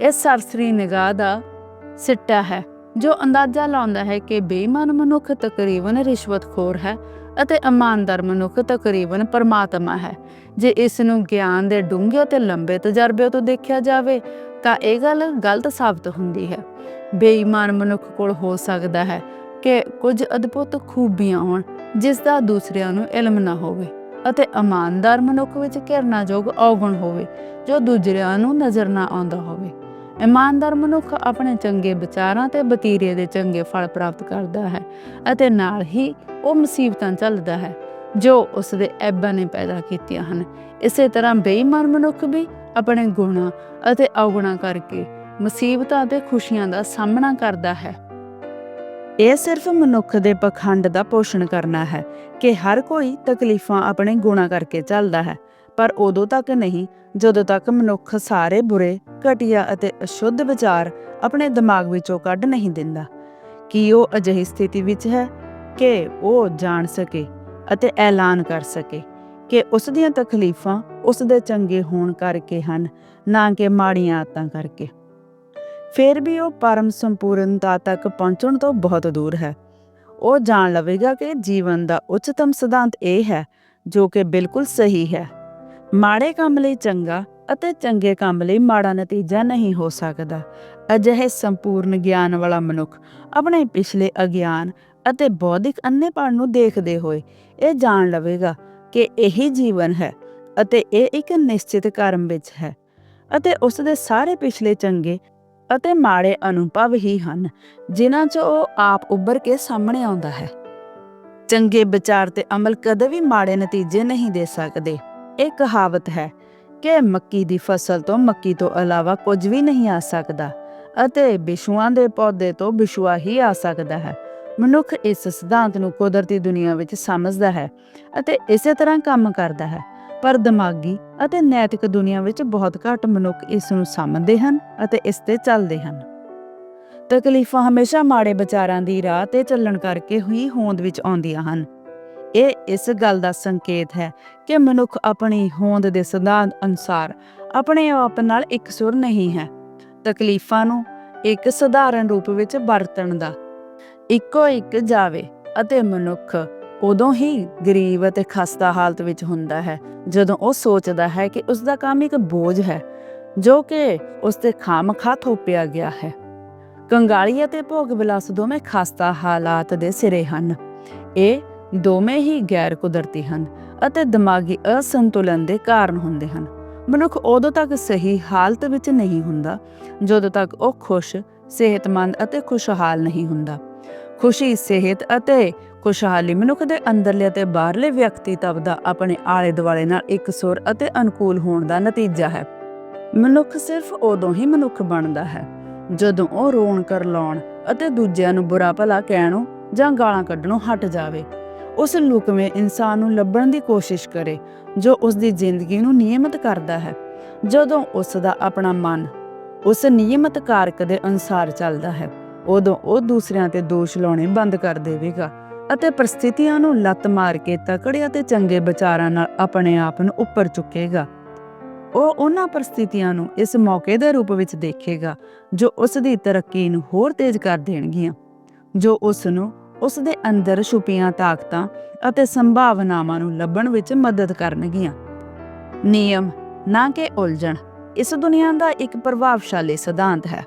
ਇਹ ਸਰਸਰੀ ਨਿਗਾਹ ਦਾ ਸਿੱਟਾ ਹੈ, ਜੋ ਅੰਦਾਜ਼ਾ ਲਾਉਂਦਾ ਹੈ ਕਿ ਬੇਈਮਾਨ ਮਨੁੱਖ ਤਕਰੀਬਨ ਰਿਸ਼ਵਤਖੋਰ ਹੈ ਅਤੇ ਇਮਾਨਦਾਰ ਮਨੁੱਖ ਤਕਰੀਬਨ ਪਰਮਾਤਮਾ ਹੈ। ਜੇ ਇਸ ਨੂੰ ਗਿਆਨ ਦੇ ਡੂੰਘੇ ਤੇ ਲੰਬੇ ਤਜਰਬੇ ਤੋਂ ਦੇਖਿਆ ਜਾਵੇ, ਤਾਂ ਇਹ ਗੱਲ ਗਲਤ ਸਾਬਤ ਹੁੰਦੀ ਹੈ। ਬੇਈਮਾਨ ਮਨੁੱਖ ਕੋਲ ਹੋ ਸਕਦਾ ਹੈ ਕਿ ਕੁਝ ਅਦਭੁਤ ਖੂਬੀਆਂ ਹੋਣ, ਜਿਸ ਦਾ ਦੂਸਰਿਆਂ ਨੂੰ ਇਲਮ ਨਾ ਹੋਵੇ ਅਤੇ ਇਮਾਨਦਾਰ ਮਨੁੱਖ ਵਿੱਚ ਘਿਰਨਾਯੋਗ ਔਗੁਣ ਹੋਵੇ, ਜੋ ਦੂਜਿਆਂ ਨੂੰ ਨਜ਼ਰ ਨਾ ਆਉਂਦਾ ਹੋਵੇ। ਇਮਾਨਦਾਰ ਮਨੁੱਖ ਆਪਣੇ ਚੰਗੇ ਵਿਚਾਰਾਂ ਤੇ ਬਤੀਰੇ ਦੇ ਚੰਗੇ ਫਲ ਪ੍ਰਾਪਤ ਕਰਦਾ ਹੈ ਅਤੇ ਨਾਲ ਹੀ ਉਹ ਮੁਸੀਬਤਾਂ ਝੱਲਦਾ ਹੈ, ਜੋ ਉਸ ਦੇ ਐਬਾਂ ਨੇ ਪੈਦਾ ਕੀਤੀਆਂ ਹਨ। ਇਸੇ ਤਰ੍ਹਾਂ ਬੇਈਮਾਨ ਮਨੁੱਖ ਵੀ ਆਪਣੇ ਗੁਣਾਂ ਅਤੇ ਔਗੁਣਾਂ ਕਰਕੇ ਮੁਸੀਬਤਾਂ ਤੇ ਖੁਸ਼ੀਆਂ ਦਾ ਸਾਹਮਣਾ ਕਰਦਾ ਹੈ। ਇਹ ਸਿਰਫ ਮਨੁੱਖ ਦੇ ਪਖੰਡ ਦਾ ਪੋਸ਼ਣ ਕਰਨਾ ਹੈ ਕਿ ਹਰ ਕੋਈ ਤਕਲੀਫਾਂ ਆਪਣੇ ਗੁਣਾਂ ਕਰਕੇ ਚੱਲਦਾ ਹੈ, ਪਰ ਉਦੋਂ ਤੱਕ ਨਹੀਂ ਜਦੋਂ ਤੱਕ ਮਨੁੱਖ ਸਾਰੇ ਬੁਰੇ, ਘਟੀਆ ਅਤੇ ਅਸ਼ੁੱਧ ਵਿਚਾਰ ਆਪਣੇ ਦਿਮਾਗ ਵਿੱਚੋਂ ਕੱਢ ਨਹੀਂ ਦਿੰਦਾ, ਕਿ ਉਹ ਅਜਿਹੀ ਸਥਿਤੀ ਵਿੱਚ ਹੈ ਕਿ ਉਹ ਜਾਣ ਸਕੇ ਅਤੇ ਐਲਾਨ ਕਰ ਸਕੇ ਕਿ ਉਸ ਦੀਆਂ ਤਕਲੀਫਾਂ ਉਸ ਦੇ ਚੰਗੇ ਹੋਣ ਕਰਕੇ ਹਨ, ਨਾ ਕਿ ਮਾੜੀਆਂ ਆਦਤਾਂ ਕਰਕੇ। ਫਿਰ ਵੀ ਉਹ ਪਰਮ ਸੰਪੂਰਨਤਾ ਤੱਕ ਪਹੁੰਚਣ ਤੋਂ ਬਹੁਤ ਦੂਰ ਹੈ। ਉਹ ਜਾਣ ਲਵੇਗਾ ਕਿ ਜੀਵਨ ਦਾ ਉੱਚਤਮ ਸਿਧਾਂਤ ਇਹ ਹੈ ਜੋ ਕਿ ਬਿਲਕੁਲ ਸਹੀ ਹੈ। ਮਾੜੇ ਕੰਮ ਲਈ ਚੰਗਾ ਅਤੇ ਚੰਗੇ ਕੰਮ ਲਈ ਮਾੜਾ ਨਤੀਜਾ ਨਹੀਂ ਹੋ ਸਕਦਾ। ਅਜਿਹੇ ਸੰਪੂਰਨ ਗਿਆਨ ਵਾਲਾ ਮਨੁੱਖ ਆਪਣੇ ਪਿਛਲੇ ਅਗਿਆਨ ਅਤੇ ਬੌਧਿਕ ਅੰਨੇਪਣ ਨੂੰ ਦੇਖਦੇ ਹੋਏ ਇਹ ਜਾਣ ਲਵੇਗਾ ਕਿ ਇਹੀ ਜੀਵਨ ਹੈ ਅਤੇ ਇਹ ਇੱਕ ਨਿਸ਼ਚਿਤ ਕਰਮ ਵਿੱਚ ਹੈ ਅਤੇ ਉਸ ਦੇ ਸਾਰੇ ਪਿਛਲੇ ਚੰਗੇ ਅਤੇ ਮਾੜੇ ਅਨੁਭਵ ਹੀ ਹਨ, ਜਿਨ੍ਹਾਂ 'ਚ ਉਹ ਆਪ ਉੱਭਰ ਕੇ ਸਾਹਮਣੇ ਆਉਂਦਾ ਹੈ। ਚੰਗੇ ਵਿਚਾਰ ਤੇ ਅਮਲ ਕਦੇ ਵੀ ਮਾੜੇ ਨਤੀਜੇ ਨਹੀਂ ਦੇ ਸਕਦੇ। ਇਹ ਕਹਾਵਤ ਹੈ ਕਿ ਮੱਕੀ ਦੀ ਫਸਲ ਤੋਂ ਮੱਕੀ ਤੋਂ ਇਲਾਵਾ ਕੁਝ ਵੀ ਨਹੀਂ ਆ ਸਕਦਾ ਅਤੇ ਬਿਸ਼ੂਆਂ ਦੇ ਪੌਦੇ ਤੋਂ ਬਿਸ਼ੂਆ ਹੀ ਆ ਸਕਦਾ ਹੈ। ਮਨੁੱਖ ਇਸ ਸਿਧਾਂਤ ਨੂੰ ਕੁਦਰਤੀ ਦੁਨੀਆ ਵਿੱਚ ਸਮਝਦਾ ਹੈ ਅਤੇ ਇਸੇ ਤਰ੍ਹਾਂ ਕੰਮ ਕਰਦਾ ਹੈ, ਪਰ ਦਿਮਾਗੀ ਅਤੇ ਨੈਤਿਕ ਦੁਨੀਆ ਵਿੱਚ ਬਹੁਤ ਘੱਟ ਮਨੁੱਖ ਇਸ ਨੂੰ ਸਮਝਦੇ ਹਨ ਅਤੇ ਇਸ ਤੇ ਚੱਲਦੇ ਹਨ। ਤਕਲੀਫਾਂ ਹਮੇਸ਼ਾ ਮਾੜੇ ਵਿਚਾਰਾਂ ਦੀ ਰਾਹ ਤੇ ਚੱਲਣ ਕਰਕੇ ਹੀ ਹੋਂਦ ਵਿੱਚ ਆਉਂਦੀਆਂ ਹਨ। ਇਹ ਇਸ ਗੱਲ ਦਾ ਸੰਕੇਤ ਹੈ ਕਿ ਮਨੁੱਖ ਆਪਣੀ ਹੋਂਦ ਦੇ ਸਿਧਾਂਤ ਅਨੁਸਾਰ ਆਪਣੇ ਆਪ ਨਾਲ ਇਕਸੁਰ ਨਹੀਂ ਹੈ। ਤਕਲੀਫਾਂ ਨੂੰ ਇੱਕ ਸਧਾਰਨ ਰੂਪ ਵਿੱਚ ਵਰਤਣ ਦਾ ਇੱਕੋ ਇੱਕ ਜਾਵੇ ਅਤੇ ਮਨੁੱਖ ਉਦੋਂ ਹੀ ਗਰੀਬ ਅਤੇ ਖਸਤਾ ਹਾਲਤ ਵਿੱਚ ਹੁੰਦਾ ਹੈ ਜਦੋਂ ਉਹ ਸੋਚਦਾ ਹੈ ਕਿ ਉਸ ਦਾ ਕੰਮ ਇੱਕ ਬੋਝ ਹੈ, ਜੋ ਕਿ ਉਸ ਤੇ ਖਾਮਖਾ ਥੋਪਿਆ ਗਿਆ ਹੈ। ਕੰਗਾਲੀ ਅਤੇ ਭੋਗ ਵਿਲਾਸ ਦੋਵੇਂ ਖਸਤਾ ਹਾਲਾਤ ਦੇ ਸਿਰੇ ਹਨ। ਇਹ ਦੋਵੇਂ ਹੀ ਗੈਰ ਕੁਦਰਤੀ ਹਨ ਅਤੇ ਦਿਮਾਗੀ ਅਸੰਤੁਲਨ ਦੇ ਕਾਰਨ ਹੁੰਦੇ ਹਨ। ਮਨੁੱਖ ਉਦੋਂ ਤੱਕ ਸਹੀ ਹਾਲਤ ਵਿੱਚ ਨਹੀਂ ਹੁੰਦਾ, ਜਦੋਂ ਤੱਕ ਉਹ ਖੁਸ਼, ਸਿਹਤਮੰਦ ਅਤੇ ਖੁਸ਼ਹਾਲ ਨਹੀਂ ਹੁੰਦਾ। ਖੁਸ਼ੀ, ਸਿਹਤ ਅਤੇ ਖੁਸ਼ਹਾਲੀ ਮਨੁੱਖ ਦੇ ਅੰਦਰਲੇ ਅਤੇ ਬਾਹਰਲੇ ਵਿਅਕਤੀਤਵ ਦਾ ਆਪਣੇ ਆਲੇ ਦੁਆਲੇ ਨਾਲ ਇੱਕ ਸੁਰ ਅਤੇ ਅਨੁਕੂਲ ਹੋਣ ਦਾ ਨਤੀਜਾ ਹੈ। ਮਨੁੱਖ ਸਿਰਫ ਉਦੋਂ ਹੀ ਮਨੁੱਖ ਬਣਦਾ ਹੈ, ਜਦੋਂ ਉਹ ਰੋਣ ਕਰ ਲਾਉਣ ਅਤੇ ਦੂਜਿਆਂ ਨੂੰ ਬੁਰਾ ਭਲਾ ਕਹਿਣੋਂ ਜਾਂ ਗਾਲਾਂ ਕੱਢਣੋਂ ਹਟ ਜਾਵੇ। ਉਸ ਲੁਕਵੇਂ ਇਨਸਾਨ ਨੂੰ ਲੱਭਣ ਦੀ ਕੋਸ਼ਿਸ਼ ਕਰੇ, ਜੋ ਉਸ ਦੀ ਜ਼ਿੰਦਗੀ ਨੂੰ ਨਿਯਮਿਤ ਕਰਦਾ ਹੈ। ਜਦੋਂ ਉਸ ਦਾ ਆਪਣਾ ਮਨ ਉਸ ਨਿਯਮਿਤ ਕਾਰਕ ਦੇ ਅਨੁਸਾਰ ਚੱਲਦਾ ਹੈ, ਉਦੋਂ ਉਹ ਦੂਸਰਿਆਂ ਤੇ ਦੋਸ਼ ਲਾਉਣੇ ਬੰਦ ਕਰ ਦੇਵੇਗਾ ਅਤੇ ਪ੍ਰਸਥਿਤੀਆਂ ਨੂੰ ਲੱਤ ਮਾਰ ਕੇ ਤਕੜੇ ਅਤੇ ਚੰਗੇ ਵਿਚਾਰਾਂ ਨਾਲ ਆਪਣੇ ਆਪ ਨੂੰ ਉੱਪਰ ਚੁੱਕੇਗਾ। ਉਹ ਉਹਨਾਂ ਪ੍ਰਸਥਿਤੀਆਂ ਨੂੰ ਇਸ ਮੌਕੇ ਦੇ ਰੂਪ ਵਿੱਚ ਦੇਖੇਗਾ, ਜੋ ਉਸ ਦੀ ਤਰੱਕੀ ਨੂੰ ਹੋਰ ਤੇਜ਼ ਕਰ ਦੇਣਗੀਆਂ, ਜੋ ਉਸ ਨੂੰ ਉਸ ਦੇ ਅੰਦਰ ਛੁਪੀਆਂ ਤਾਕਤਾਂ ਅਤੇ ਸੰਭਾਵਨਾਵਾਂ ਨੂੰ ਲੱਭਣ ਵਿੱਚ ਮਦਦ ਕਰਨਗੀਆਂ। ਨਿਯਮ, ਨਾ ਕਿ ਉਲਝਣ, ਇਸ ਦੁਨੀਆ ਦਾ ਇੱਕ ਪ੍ਰਭਾਵਸ਼ਾਲੀ ਸਿਧਾਂਤ ਹੈ।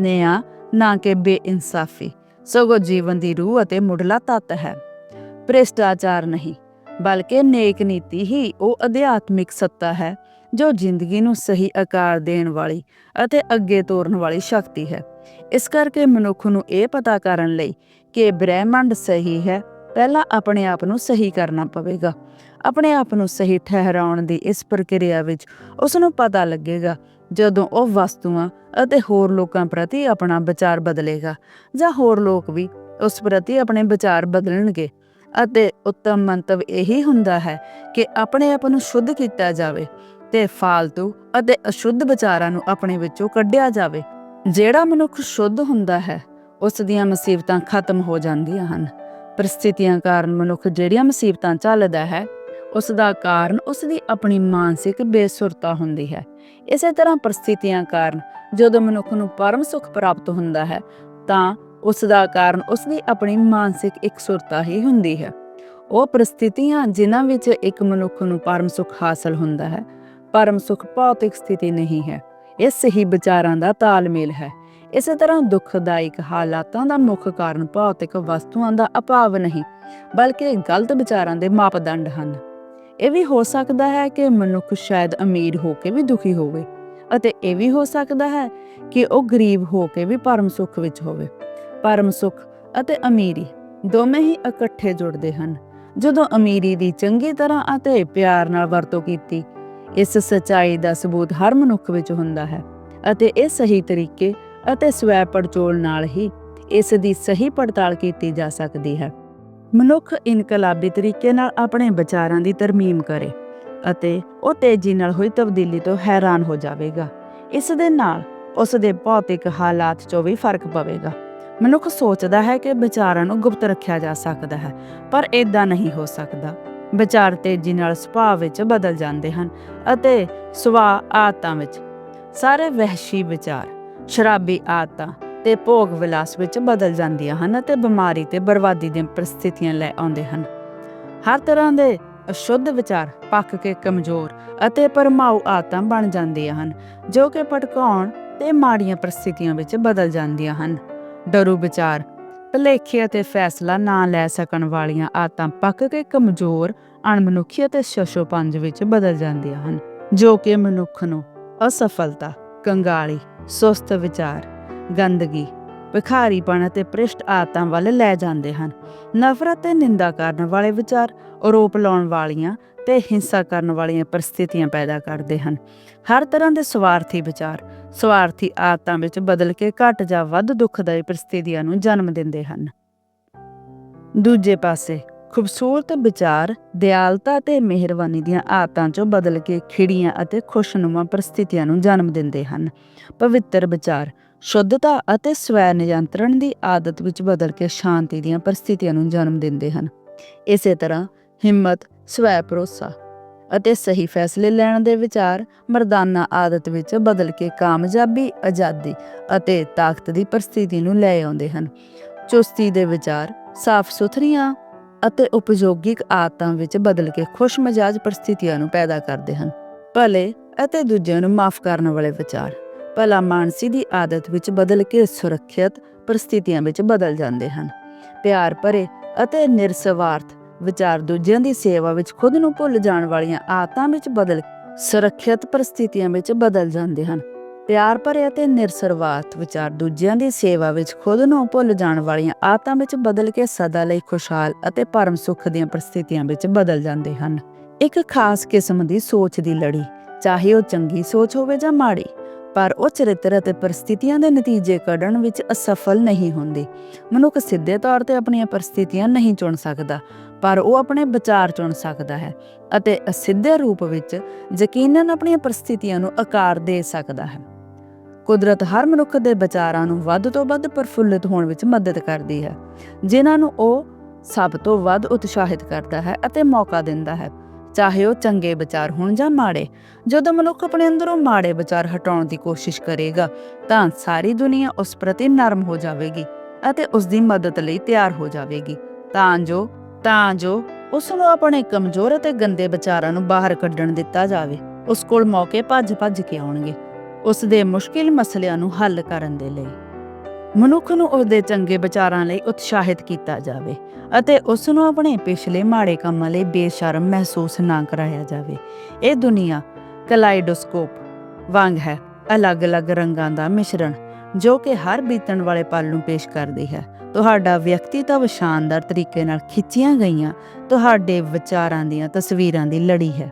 ਨਿਆ, ਨਾ ਕਿ ਬੇਇਨਸਾਫੀ, ਸਗੋਂ ਜੀਵਨ ਦੀ ਰੂਹ ਅਤੇ ਮੁੱਢਲਾ ਤੱਤ ਹੈ। ਭ੍ਰਿਸ਼ਟਾਚਾਰ ਨਹੀਂ, ਬਲਕਿ ਨੇਕ ਨੀਤੀ ਹੀ ਉਹ ਅਧਿਆਤਮਿਕ ਸੱਤਾ ਹੈ, ਜੋ ਜ਼ਿੰਦਗੀ ਨੂੰ ਸਹੀ ਆਕਾਰ ਦੇਣ ਵਾਲੀ ਅਤੇ ਅੱਗੇ ਤੋਰਨ ਵਾਲੀ ਸ਼ਕਤੀ ਹੈ। ਇਸ ਕਰਕੇ ਮਨੁੱਖ ਨੂੰ ਇਹ ਪਤਾ ਕਰਨ ਲਈ ਕਿ ਬ੍ਰਹਿਮੰਡ ਸਹੀ ਹੈ, ਪਹਿਲਾਂ ਆਪਣੇ ਆਪ ਨੂੰ ਸਹੀ ਕਰਨਾ ਪਵੇਗਾ। ਆਪਣੇ ਆਪ ਨੂੰ ਸਹੀ ਠਹਿਰਾਉਣ ਦੀ ਇਸ ਪ੍ਰਕਿਰਿਆ ਵਿੱਚ ਉਸ ਨੂੰ ਪਤਾ ਲੱਗੇਗਾ ਜਦੋਂ ਉਹ ਵਸਤੂਆਂ ਅਤੇ ਹੋਰ ਲੋਕਾਂ ਪ੍ਰਤੀ ਆਪਣਾ ਵਿਚਾਰ ਬਦਲੇਗਾ ਜਾਂ ਹੋਰ ਲੋਕ ਵੀ ਉਸ ਪ੍ਰਤੀ ਆਪਣੇ ਵਿਚਾਰ ਬਦਲਣਗੇ। ਅਤੇ ਉੱਤਮ ਮੰਤਵ ਇਹੀ ਹੁੰਦਾ ਹੈ ਕਿ ਆਪਣੇ ਆਪ ਨੂੰ ਸ਼ੁੱਧ ਕੀਤਾ ਜਾਵੇ ਤੇ ਫਾਲਤੂ ਅਤੇ ਅਸ਼ੁੱਧ ਵਿਚਾਰਾਂ ਨੂੰ ਆਪਣੇ ਵਿੱਚੋਂ ਕੱਢਿਆ ਜਾਵੇ। ਜਿਹੜਾ ਮਨੁੱਖ ਸ਼ੁੱਧ ਹੁੰਦਾ ਹੈ ਉਸ ਦੀਆਂ ਮੁਸੀਬਤਾਂ ਖਤਮ ਹੋ ਜਾਂਦੀਆਂ ਹਨ। ਪ੍ਰਸਥਿਤੀਆਂ ਕਾਰਨ ਮਨੁੱਖ ਜਿਹੜੀਆਂ ਮੁਸੀਬਤਾਂ ਝੱਲਦਾ ਹੈ, ਉਸ ਦਾ ਕਾਰਨ ਉਸ ਦੀ ਆਪਣੀ ਮਾਨਸਿਕ ਬੇਸੁਰਤਾ ਹੁੰਦੀ ਹੈ। ਇਸੇ ਤਰ੍ਹਾਂ ਪ੍ਰਸਥਿਤੀਆਂ ਕਾਰਨ ਜਦੋਂ ਮਨੁੱਖ ਨੂੰ ਪਰਮ ਸੁਖ ਪ੍ਰਾਪਤ ਹੁੰਦਾ ਹੈ, ਤਾਂ ਉਸ ਦਾ ਕਾਰਨ ਉਸ ਦੀ ਆਪਣੀ ਮਾਨਸਿਕ ਇਕਸੁਰਤਾ ਹੀ ਹੁੰਦੀ ਹੈ। ਉਹ ਪ੍ਰਸਥਿਤੀਆਂ ਜਿਨ੍ਹਾਂ ਵਿੱਚ ਇੱਕ ਮਨੁੱਖ ਨੂੰ ਪਰਮ ਸੁਖ ਹਾਸਲ ਹੁੰਦਾ ਹੈ, ਪਰਮ ਸੁਖ ਭੌਤਿਕ ਸਥਿਤੀ ਨਹੀਂ ਹੈ ਇਹ ਸਹੀ ਵਿਚਾਰਾਂ ਦਾ ਤਾਲਮੇਲ ਹੈ। ਇਸੇ ਤਰ੍ਹਾਂ ਦੁੱਖਦਾਇਕ ਹਾਲਾਤਾਂ ਦਾ ਮੁੱਖ ਕਾਰਨ ਭੌਤਿਕ ਵਸਤੂਆਂ ਦਾ ਅਭਾਵ ਨਹੀਂ, ਬਲਕਿ ਗਲਤ ਵਿਚਾਰਾਂ ਦੇ ਮਾਪਦੰਡ ਹਨ। ਇਹ ਵੀ ਹੋ ਸਕਦਾ ਹੈ ਕਿ ਮਨੁੱਖ ਸ਼ਾਇਦ ਅਮੀਰ ਹੋ ਕੇ ਵੀ ਦੁਖੀ ਹੋਵੇ ਅਤੇ ਇਹ ਵੀ ਹੋ ਸਕਦਾ ਹੈ ਕਿ ਉਹ ਗਰੀਬ ਹੋ ਕੇ ਵੀ ਪਰਮ ਸੁੱਖ ਵਿੱਚ ਹੋਵੇ। ਪਰਮ ਸੁੱਖ ਅਤੇ ਅਮੀਰੀ ਦੋਵੇਂ ਹੀ ਇਕੱਠੇ ਜੁੜਦੇ ਹਨ। ਜਦੋਂ ਅਮੀਰੀ ਦੀ ਚੰਗੀ ਤਰ੍ਹਾਂ ਅਤੇ ਪਿਆਰ ਨਾਲ ਵਰਤੋਂ ਕੀਤੀ, ਇਸ ਸਚਾਈ ਦਾ ਸਬੂਤ ਹਰ ਮਨੁੱਖ ਵਿੱਚ ਹੁੰਦਾ ਹੈ ਅਤੇ ਇਹ ਸਹੀ ਤਰੀਕੇ ਅਤੇ ਸਵੈ ਪੜਚੋਲ ਨਾਲ ਹੀ ਇਸ ਦੀ ਸਹੀ ਪੜਤਾਲ ਕੀਤੀ ਜਾ ਸਕਦੀ ਹੈ। ਮਨੁੱਖ ਇਨਕਲਾਬੀ ਤਰੀਕੇ ਨਾਲ ਆਪਣੇ ਵਿਚਾਰਾਂ ਦੀ ਤਰਮੀਮ ਕਰੇ ਅਤੇ ਉਹ ਤੇਜ਼ੀ ਨਾਲ ਹੋਈ ਤਬਦੀਲੀ ਤੋਂ ਹੈਰਾਨ ਹੋ ਜਾਵੇਗਾ। ਇਸ ਦੇ ਨਾਲ ਉਸ ਦੇ ਭੌਤਿਕ ਹਾਲਾਤ 'ਚੋਂ ਵੀ ਫ਼ਰਕ ਪਵੇਗਾ। ਮਨੁੱਖ ਸੋਚਦਾ ਹੈ ਕਿ ਵਿਚਾਰਾਂ ਨੂੰ ਗੁਪਤ ਰੱਖਿਆ ਜਾ ਸਕਦਾ ਹੈ, ਪਰ ਇਦਾਂ ਨਹੀਂ ਹੋ ਸਕਦਾ। ਵਿਚਾਰ ਤੇਜ਼ੀ ਨਾਲ ਸੁਭਾਅ ਵਿੱਚ ਬਦਲ ਜਾਂਦੇ ਹਨ ਅਤੇ ਸੁਭਾਅ ਆਦਤਾਂ ਵਿੱਚ ਸਾਰੇ ਵਹਿਸ਼ੀ ਵਿਚਾਰ ਸ਼ਰਾਬੀ ਆਦਤਾਂ ਤੇ ਭੋਗ ਵਿਲਾਸ ਵਿੱਚ ਬਦਲ ਜਾਂਦੀਆਂ ਹਨ ਅਤੇ ਬਿਮਾਰੀ ਤੇ ਬਰਬਾਦੀ ਦੀਆਂ ਪ੍ਰਸਥਿਤੀਆਂ ਲੈ ਆਉਂਦੇ ਹਨ। ਹਰ ਤਰ੍ਹਾਂ ਦੇ ਅਸ਼ੁੱਧ ਵਿਚਾਰ ਪੱਕ ਕੇ ਕਮਜ਼ੋਰ ਅਤੇ ਪਰਮਾਉ ਆਦਤਾਂ ਬਣ ਜਾਂਦੀਆਂ ਹਨ, ਜੋ ਕਿ ਭਟਕਾਉਣ ਤੇ ਮਾੜੀਆਂ ਪ੍ਰਸਥਿਤੀਆਂ ਵਿੱਚ ਬਦਲ ਜਾਂਦੀਆਂ ਹਨ। ਡਰੂ ਵਿਚਾਰ, ਭਲੇਖੇ ਅਤੇ ਫੈਸਲਾ ਨਾ ਲੈ ਸਕਣ ਵਾਲੀਆਂ ਆਦਤਾਂ ਪੱਕ ਕੇ ਕਮਜ਼ੋਰ, ਅਣਮਨੁੱਖੀ ਅਤੇ ਸ਼ਸ਼ੋਪੰਜ ਵਿੱਚ ਬਦਲ ਜਾਂਦੀਆਂ ਹਨ, ਜੋ ਕਿ ਮਨੁੱਖ ਨੂੰ ਅਸਫਲਤਾ ਕੰਗਾਲੀ, ਸੁਸਤ ਵਿਚਾਰ, ਗੰਦਗੀ, ਭਿਖਾਰੀਪਣ ਅਤੇ ਭ੍ਰਿਸ਼ਟ ਆਦਤਾਂ ਵੱਲ ਲੈ ਜਾਂਦੇ ਹਨ। ਨਫ਼ਰਤ ਤੇ ਨਿੰਦਾ ਕਰਨ ਵਾਲੇ ਵਿਚਾਰ ਆਰੋਪ ਲਾਉਣ ਵਾਲੀਆਂ ਤੇ ਹਿੰਸਾ ਕਰਨ ਵਾਲੀਆਂ ਪ੍ਰਸਥਿਤੀਆਂ ਪੈਦਾ ਕਰਦੇ ਹਨ। ਹਰ ਤਰ੍ਹਾਂ ਦੇ ਸਵਾਰਥੀ ਵਿਚਾਰ, ਸਵਾਰਥੀ ਆਦਤਾਂ ਵਿੱਚ ਬਦਲ ਕੇ ਘੱਟ ਜਾਂ ਵੱਧ ਦੁੱਖਦਾਈ ਪ੍ਰਸਥਿਤੀਆਂ ਨੂੰ ਜਨਮ ਦਿੰਦੇ ਹਨ। ਦੂਜੇ ਪਾਸੇ ਖੂਬਸੂਰਤ ਵਿਚਾਰ, ਦਿਆਲਤਾ ਤੇ ਮਿਹਰਬਾਨੀ ਦੀਆਂ ਆਦਤਾਂ 'ਚੋਂ ਬਦਲ ਕੇ ਖਿੜੀਆਂ ਅਤੇ ਖੁਸ਼ਨੁਮਾ ਪ੍ਰਸਥਿਤੀਆਂ ਨੂੰ ਜਨਮ ਦਿੰਦੇ ਹਨ। ਪਵਿੱਤਰ ਵਿਚਾਰ, ਸ਼ੁੱਧਤਾ ਅਤੇ ਸਵੈ ਨਿਯੰਤਰਣ ਦੀ ਆਦਤ ਵਿੱਚ ਬਦਲ ਕੇ ਸ਼ਾਂਤੀ ਦੀਆਂ ਪ੍ਰਸਥਿਤੀਆਂ ਨੂੰ ਜਨਮ ਦਿੰਦੇ ਹਨ। ਇਸੇ ਤਰ੍ਹਾਂ ਹਿੰਮਤ, ਸਵੈ ਭਰੋਸਾ ਅਤੇ ਸਹੀ ਫੈਸਲੇ ਲੈਣ ਦੇ ਵਿਚਾਰ, ਮਰਦਾਨਾ ਆਦਤ ਵਿੱਚ ਬਦਲ ਕੇ ਕਾਮਯਾਬੀ, ਆਜ਼ਾਦੀ ਅਤੇ ਤਾਕਤ ਦੀ ਪ੍ਰਸਥਿਤੀ ਨੂੰ ਲੈ ਆਉਂਦੇ ਹਨ। ਚੁਸਤੀ ਦੇ ਵਿਚਾਰ ਸਾਫ਼ ਸੁਥਰੀਆਂ ਅਤੇ ਉਪਯੋਗਿਕ ਆਦਤਾਂ ਵਿੱਚ ਬਦਲ ਕੇ ਖੁਸ਼ਮਿਜਾਜ ਪ੍ਰਸਥਿਤੀਆਂ ਨੂੰ ਪੈਦਾ ਕਰਦੇ ਹਨ। ਭਲੇ ਅਤੇ ਦੂਜਿਆਂ ਨੂੰ ਮਾਫ ਕਰਨ ਵਾਲੇ ਵਿਚਾਰ। ਭਲਾ ਮਾਨਸੀ ਦੀ ਆਦਤ ਵਿੱਚ ਬਦਲ ਕੇ ਸੁਰੱਖਿਅਤ ਪ੍ਰਸਥਿਤੀਆਂ ਵਿੱਚ ਬਦਲ ਜਾਂਦੇ ਹਨ। ਪਿਆਰ ਭਰੇ ਅਤੇ ਨਿਰਸਵਾਰਥ ਵਿਚਾਰ ਦੂਜਿਆਂ ਦੀ ਸੇਵਾ ਵਿੱਚ ਖੁਦ ਨੂੰ ਭੁੱਲ ਜਾਣ ਵਾਲੀਆਂ ਆਦਤਾਂ ਵਿੱਚ ਬਦਲ ਸੁਰੱਖਿਅਤ ਪ੍ਰਸਥਿਤੀਆਂ ਵਿੱਚ ਬਦਲ ਜਾਂਦੇ ਹਨ। ਪਿਆਰ ਭਰੇ ਅਤੇ ਨਿਰਸਰਵਾਤ ਵਿਚਾਰ ਦੂਜਿਆਂ ਦੀ ਸੇਵਾ ਵਿੱਚ ਖੁਦ ਨੂੰ ਭੁੱਲ ਜਾਣ ਵਾਲੀਆਂ ਆਦਤਾਂ ਵਿੱਚ ਬਦਲ ਕੇ ਸਦਾ ਲਈ ਖੁਸ਼ਹਾਲ ਅਤੇ ਪਰਮ ਸੁੱਖ ਦੀਆਂ ਪ੍ਰਸਥਿਤੀਆਂ ਵਿੱਚ ਬਦਲ ਜਾਂਦੇ ਹਨ। ਇੱਕ ਖਾਸ ਕਿਸਮ ਦੀ ਸੋਚ ਦੀ ਲੜੀ, ਚਾਹੇ ਉਹ ਚੰਗੀ ਸੋਚ ਹੋਵੇ ਜਾਂ ਮਾੜੀ, ਪਰ ਉਹ ਚਰਿੱਤਰ ਅਤੇ ਪ੍ਰਸਥਿਤੀਆਂ ਦੇ ਨਤੀਜੇ ਕੱਢਣ ਵਿੱਚ ਅਸਫਲ ਨਹੀਂ ਹੁੰਦੇ। ਮਨੁੱਖ ਸਿੱਧੇ ਤੌਰ ਤੇ ਆਪਣੀਆਂ ਪ੍ਰਸਥਿਤੀਆਂ ਨਹੀਂ ਚੁਣ ਸਕਦਾ, ਪਰ ਉਹ ਆਪਣੇ ਵਿਚਾਰ ਚੁਣ ਸਕਦਾ ਹੈ ਅਤੇ ਅਸਿੱਧੇ ਰੂਪ ਵਿੱਚ ਯਕੀਨਨ ਆਪਣੀਆਂ ਪ੍ਰਸਥਿਤੀਆਂ ਨੂੰ ਆਕਾਰ ਦੇ ਸਕਦਾ ਹੈ। ਕੁਦਰਤ ਹਰ ਮਨੁੱਖ ਦੇ ਵਿਚਾਰਾਂ ਨੂੰ ਵੱਧ ਤੋਂ ਵੱਧ ਪ੍ਰਫੁੱਲਿਤ ਹੋਣ ਵਿੱਚ ਮਦਦ ਕਰਦੀ ਹੈ, ਜਿਨ੍ਹਾਂ ਨੂੰ ਉਹ ਸਭ ਤੋਂ ਵੱਧ ਉਤਸ਼ਾਹਿਤ ਕਰਦਾ ਹੈ ਅਤੇ ਮੌਕਾ ਦਿੰਦਾ ਹੈ। ਚਾਹੇ ਉਹ ਚੰਗੇ ਵਿਚਾਰ ਹੋਣ ਜਾਂ ਮਾੜੇ, ਜਦੋਂ ਮਨੁੱਖ ਆਪਣੇ ਅੰਦਰੋਂ ਮਾੜੇ ਵਿਚਾਰ ਹਟਾਉਣ ਦੀ ਕੋਸ਼ਿਸ਼ ਕਰੇਗਾ, ਤਾਂ ਸਾਰੀ ਦੁਨੀਆ ਉਸ ਪ੍ਰਤੀ ਨਰਮ ਹੋ ਜਾਵੇਗੀ ਅਤੇ ਉਸ ਦੀ ਮਦਦ ਲਈ ਤਿਆਰ ਹੋ ਜਾਵੇਗੀ। ਤਾਂ ਜੋ ਤਾਂ ਜੋ ਉਸ ਨੂੰ ਆਪਣੇ ਕਮਜ਼ੋਰ ਅਤੇ ਗੰਦੇ ਵਿਚਾਰਾਂ ਨੂੰ ਬਾਹਰ ਕੱਢਣ ਦਿੱਤਾ ਜਾਵੇ, ਉਸ ਕੋਲ ਮੌਕੇ ਭੱਜ-ਭੱਜ ਕੇ ਆਉਣਗੇ। ਉਸ ਦੇ ਮੁਸ਼ਕਿਲ ਮਸਲਿਆਂ ਨੂੰ ਹੱਲ ਕਰਨ ਦੇ ਲਈ। ਮਨੁੱਖ ਨੂੰ ਉਸ ਦੇ ਚੰਗੇ ਵਿਚਾਰਾਂ ਲਈ ਉਤਸ਼ਾਹਿਤ ਕੀਤਾ ਜਾਵੇ ਅਤੇ ਉਸ ਨੂੰ ਆਪਣੇ ਪਿਛਲੇ ਮਾੜੇ ਕੰਮਾਂ ਲਈ ਬੇਸ਼ਰਮ ਮਹਿਸੂਸ ਨਾ ਕਰਾਇਆ ਜਾਵੇ। ਇਹ ਦੁਨੀਆ ਕਲਾਈਡੋਸਕੋਪ ਵਾਂਗ ਹੈ, ਅਲੱਗ-ਅਲੱਗ ਰੰਗਾਂ ਦਾ ਮਿਸ਼ਰਣ, ਜੋ ਕਿ ਹਰ ਬੀਤਣ ਵਾਲੇ ਪਲ ਨੂੰ ਪੇਸ਼ ਕਰਦੀ ਹੈ। ਤੁਹਾਡਾ ਵਿਅਕਤੀਤਵ ਸ਼ਾਨਦਾਰ ਤਰੀਕੇ ਨਾਲ ਖਿੱਚੀਆਂ ਗਈਆਂ, ਤੁਹਾਡੇ ਵਿਚਾਰਾਂ ਦੀਆਂ ਤਸਵੀਰਾਂ ਦੀ ਲੜੀ ਹੈ।